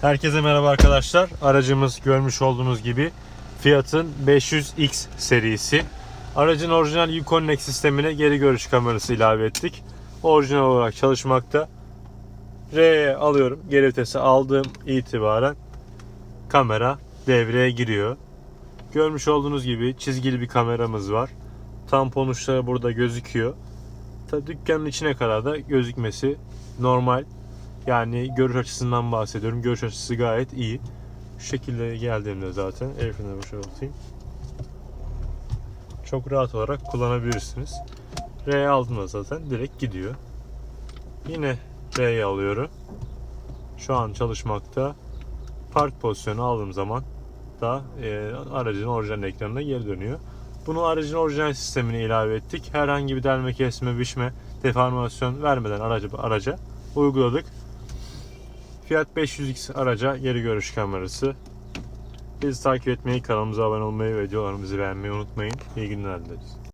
Herkese merhaba arkadaşlar. Aracımız görmüş olduğunuz gibi Fiat'ın 500X serisi. Aracın orijinal Uconnect sistemine geri görüş kamerası ilave ettik. Orijinal olarak çalışmakta. R'ye alıyorum. Geri vitesi aldığım itibaren kamera devreye giriyor. Görmüş olduğunuz gibi çizgili bir kameramız var. Tampon uçları burada gözüküyor. Ta dükkanın içine kadar da gözükmesi normal. Yani görüş açısından bahsediyorum. Görüş açısı gayet iyi. Şu şekilde geldiğimde zaten el frenini boşaltayım. Çok rahat olarak kullanabilirsiniz. R'ye aldığımda zaten direkt gidiyor. Yine R'ye alıyorum. Şu an çalışmakta. Park pozisyonu aldığım zaman da e, aracın orijinal ekranına geri dönüyor. Bunu aracın orijinal sistemine ilave ettik. Herhangi bir delme, kesme, biçme, deformasyon vermeden aracı araca uyguladık. Fiat 500X araca geri görüş kamerası. Bizi takip etmeyi, kanalımıza abone olmayı ve videolarımızı beğenmeyi unutmayın. İyi günler dileriz.